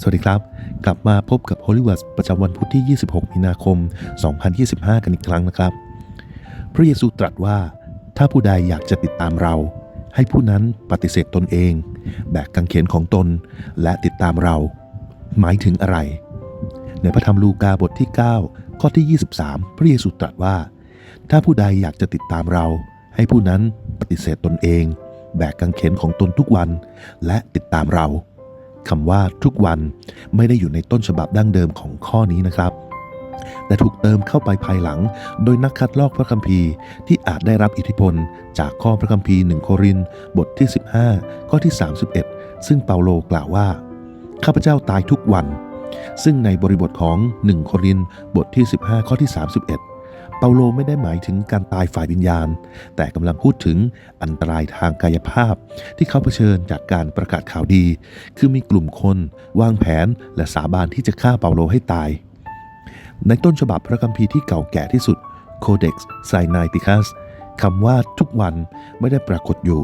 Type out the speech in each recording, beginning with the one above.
สวัสดีครับ กลับมาพบกับ Holy Words ประจำวันพุธที่ 26 มีนาคม 2025 กันอีกครั้งนะครับ พระเยซูตรัสว่า ถ้าผู้ใดอยากจะติดตามเรา ให้ผู้นั้นปฏิเสธตนเอง แบกกางเขนของตนและติดตามเรา หมายถึงอะไร ในพระธรรมลูกาบทที่ 9 ข้อที่ 23 พระเยซูตรัสว่า ถ้าผู้ใดอยากจะติดตามเรา ให้ผู้นั้นปฏิเสธตนเอง แบกกางเขนของตนทุกวัน และติดตามเรา คำว่าทุกวันไม่ได้อยู่ในต้นฉบับดั้งเดิมของข้อนี้นะครับแต่ถูกเติมเข้าไปภายหลัง โดยนักคัดลอกพระคัมภีร์ที่อาจได้รับอิทธิพล จากข้อพระคัมภีร์1โครินบทที่ 15 ข้อที่ 31 ซึ่งเปาโลกล่าวว่า ข้าพเจ้าตายทุกวัน ซึ่งในบริบทของ 1 โครินบทที่ 15 ข้อที่ 31 เปาโลไม่ได้หมายถึงการตายฝ่ายวิญญาณ แต่กำลังพูดถึงอันตรายทางกายภาพ ที่เขาเผชิญจากการประกาศข่าวดี คือมีกลุ่มคนวางแผนและสาบานที่จะฆ่าเปาโลให้ตาย ในต้นฉบับพระคัมภีร์ที่เก่าแก่ที่สุด Codex Sinaiticus คำว่าทุกวันไม่ได้ปรากฏอยู่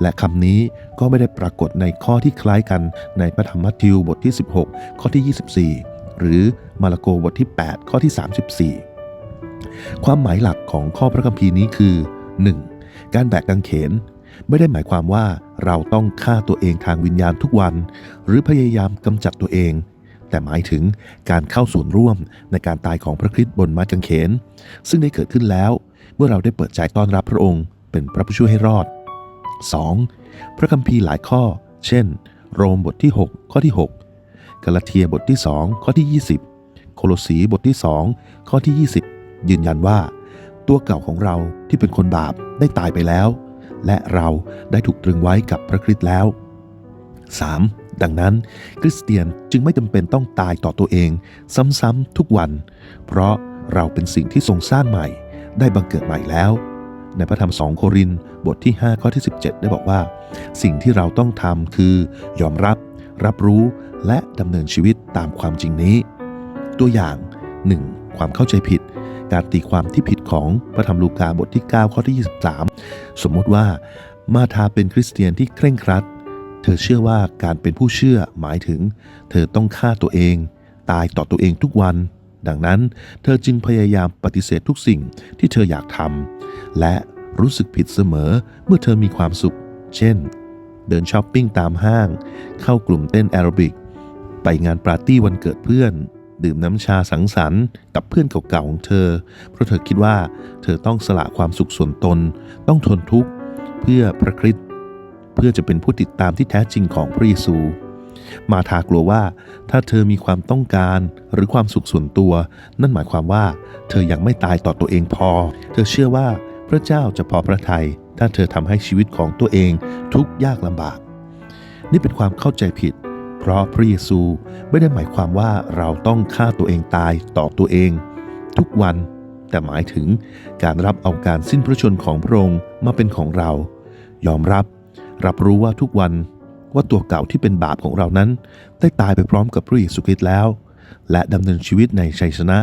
และคำนี้ก็ไม่ได้ปรากฏในข้อที่คล้ายกันในพระธรรมมัทธิวบทที่ 16 ข้อที่ 24 หรือมาระโกบทที่ 8 ข้อที่ 34 ความหมายหลักของข้อพระคัมภีร์นี้คือ 1. การแบกกางเขน ไม่ได้หมายความว่าเราต้องฆ่าตัวเองทางวิญญาณทุกวัน หรือพยายามกำจัดตัวเอง แต่หมายถึงการเข้าส่วนร่วมในการตายของพระคริสต์บนไม้กางเขน ซึ่งได้เกิดขึ้นแล้ว เมื่อเราได้เปิดใจต้อนรับพระองค์เป็นพระผู้ช่วยให้รอด 2. พระคัมภีร์หลายข้อ เช่น โรมบทที่ 6 ข้อที่ 6 กาลาเทียบทที่ 2 ข้อที่ 20 โคโลสีบทที่ 2 ข้อที่ 20 ยืนยันว่า ตัวเก่าของเราที่เป็นคนบาปได้ตายไปแล้ว และเราได้ถูกตรึงไว้กับพระคริสต์แล้ว 3. ดังนั้นคริสเตียนจึงไม่จำเป็นต้องตายต่อตัวเอง ซ้ำๆทุกวัน เพราะเราเป็นสิ่งที่ทรงสร้างใหม่ ได้บังเกิดใหม่แล้ว ในพระธรรม2โครินบทที่ 5 ข้อที่ 17 ได้บอกว่า สิ่งที่เราต้องทำคือยอมรับ รับรู้และดำเนินชีวิตตามความจริงนี้ ตัวอย่าง 1. ความเข้าใจผิด การตีความที่ผิดของพระธรรมลูกาบทที่ 9 ข้อที่ 23 สมมติว่ามาทาเป็นคริสเตียนที่เคร่งครัด เธอเชื่อว่าการเป็นผู้เชื่อหมายถึง เธอต้องฆ่าตัวเอง ตายต่อตัวเองทุกวัน ดังนั้น เธอจึงพยายามปฏิเสธทุกสิ่งที่เธออยากทำและรู้สึกผิดเสมอเมื่อเธอมีความสุข เช่น เดินช้อปปิ้งตามห้าง เข้ากลุ่มเต้นแอโรบิก ไปงานปาร์ตี้วันเกิดเพื่อน ดื่มน้ำชาสังสรรค์กับเพื่อนเก่าๆของเธอ เพราะเธอคิดว่าเธอต้องสละความสุขส่วนตน ต้องทนทุกข์เพื่อพระคริสต์เพื่อจะเป็นผู้ติดตามที่แท้จริงของพระเยซู มาทากลัวว่าถ้าเธอมีความต้องการหรือความสุขส่วนตัว นั่นหมายความว่าเธอยังไม่ตายต่อตัวเองพอ เธอเชื่อว่าพระเจ้าจะพอพระทัยถ้าเธอทำให้ชีวิตของตัวเองทุกข์ยากลำบาก นี่เป็นความเข้าใจผิด เพราะพระเยซูไม่ได้หมายความว่าเราต้องฆ่าตัวเองตายต่อตัวเอง ทุกวัน แต่หมายถึงการรับเอาการสิ้นพระชนของพระองค์มาเป็นของเรา ยอมรับ รับรู้ว่าทุกวันว่าตัวเก่าที่เป็นบาปของเรานั้น ได้ตายไปพร้อมกับพระเยซูคริสต์แล้ว และดำเนินชีวิตในชัยชนะ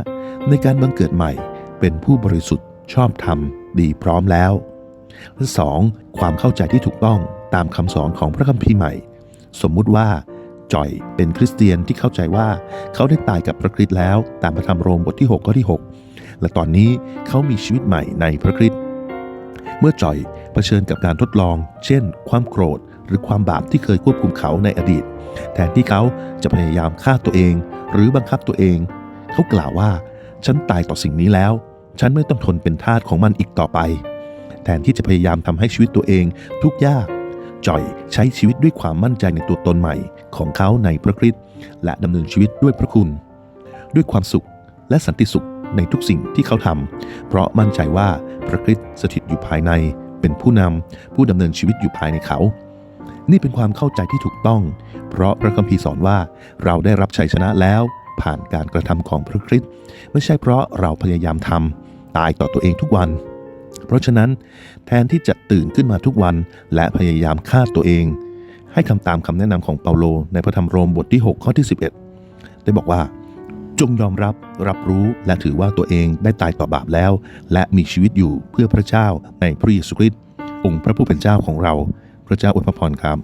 ในการบังเกิดใหม่เป็นผู้บริสุทธิ์ชอบธรรม ดีพร้อมแล้วและสองความเข้าใจที่ถูกต้องตามคำสอนของพระคัมภีร์ใหม่ สมมุติว่า จอยเป็นคริสเตียนที่เข้าใจว่าเขาได้ตายกับพระคริสต์แล้ว ตามพระธรรมโรมบทที่6ข้อที่ 6 และตอนนี้เขามีชีวิตใหม่ในพระคริสต์เมื่อจอยเผชิญกับการทดลอง เช่น ความโกรธ หรือความบาปที่เคยควบคุมเขาในอดีต แทนที่เขาจะพยายามฆ่าตัวเอง หรือบังคับตัวเอง เขากล่าวว่า ฉันตายต่อสิ่งนี้แล้ว ฉันไม่ต้องทนเป็นทาสของมันอีกต่อไป แทนที่จะพยายามทำให้ชีวิตตัวเองทุกข์ยาก จอย ใช้ชีวิตด้วยความมั่นใจในตัวตนใหม่ ของเขาในพระคริสต์และดำเนินชีวิตด้วยพระคุณ ด้วยความสุขและสันติสุขในทุกสิ่งที่เขาทำเพราะมั่นใจว่าพระคริสต์สถิตอยู่ภายใน เป็นผู้นำผู้ดำเนินชีวิตอยู่ภายในเขา นี่เป็นความเข้าใจที่ถูกต้อง เพราะพระคัมภีร์สอนว่าเราได้รับชัยชนะแล้ว ผ่านการกระทำของพระคริสต์ไม่ใช่เพราะเราพยายามทำตายต่อตัวเองทุกวัน เพราะฉะนั้นแทนที่จะตื่นขึ้นมาทุกวันและพยายามฆ่าตัวเอง ให้ทำตามคำแนะนำของเปาโล ในพระธรรมโรมบทที่ 6 ข้อที่ 11 ได้บอกว่า จงยอมรับรับรู้และถือว่าตัวเองได้ตายต่อบาปแล้ว และมีชีวิตอยู่เพื่อพระเจ้าในพระเยซูคริสต์องค์พระผู้เป็นเจ้าของเรา พระเจ้าอวยพรครับ